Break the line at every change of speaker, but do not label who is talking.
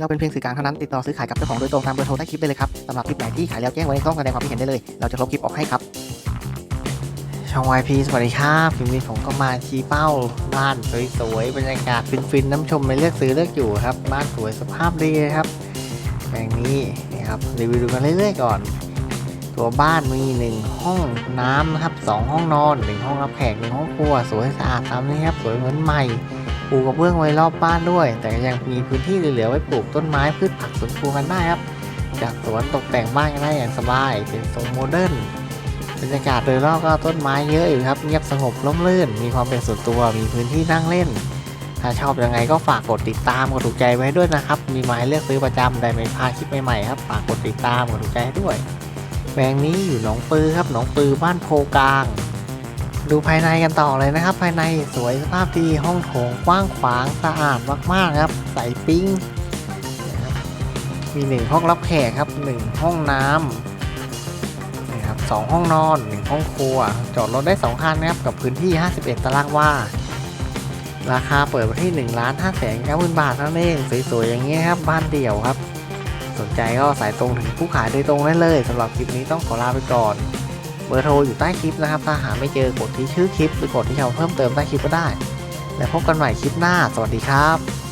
เราเป็นเพียงสื่อกลางเท่านั้นติดต่อซื้อขายกับเจ้าของโดยตรงตามเบอร์โทรใต้คลิปได้เลยครับสำหรับคลิปไหนที่ขายแล้วแจ้งไว้ในช่องแสดงความคิดเห็นได้เลย เราจะลบคลิปออกให้ครับ ช่อง YP สวัสดีครับคลิปนี้ผมก็มาชี้เป้า บ้านสวยๆบรรยากาศฟินๆน้ำชมไปเลือกซื้อเลือกอยู่ครับบ้านสวยสภาพดีครับแปลงนี้นี่ครับรีวิวดูกันเรื่อยๆก่อน ตัวบ้านมี 1 ห้องน้ำนะครับ2ห้องนอน 1 ห้องรับแขก1ห้องครัวสวยสะอาดตามนี้ครับสวยเหมือนใหม่ ปลูกกระเบื้องไว้รอบบ้านด้วย แต่ยังมีพื้นที่เหลือไว้ปลูกต้นไม้พืชผักสวนครัวกันได้ครับจากสวนตกแต่งบ้านกันได้อย่างสบาย เป็นทรงโมเดิร์นบรรยากาศโดยรอบก็ต้นไม้เยอะอยู่ครับเงียบสงบร่มรื่น มีความเป็นส่วนตัวมีพื้นที่นั่งเล่น ถ้าชอบยังไงก็ฝากกดติดตามกดถูกใจไว้ด้วยนะครับ มีมาให้เลือกซื้อประจำได้ไม่พลาดคลิปใหม่ๆครับฝากกดติดตามกดถูกใจด้วยแปลงนี้อยู่หนองปือครับหนองปือบ้านโพกลาง ดูภายในกันต่อเลยนะครับ ภายในสวยสภาพดีห้องโถงกว้างขวางสะอาดมากๆครับ ใสปิ้งมีหนึ่งห้องรับแขกครับหนึ่งห้องน้ำนะครับสองห้องนอนหนึ่งห้องครัว จอดรถได้สองคันนะครับกับพื้นที่ 51 ตารางวาราคาเปิดไว้ที่1ล้าน5แสน9หมื่นบาทเท่านั้นเองสวยๆอย่างเงี้ยครับบ้านเดี่ยวครับ สนใจก็สายตรงถึงผู้ขายโดยตรงได้เลยสำหรับคลิปนี้ต้องขอลาไปก่อน บอร์โทรอยู่ใต้คลิปนะครับ ถ้าหาไม่เจอกดที่ชื่อคลิปหรือกดที่เราเพิ่มเติมใต้คลิปก็ได้ แล้วพบกันใหม่คลิปหน้า สวัสดีครับ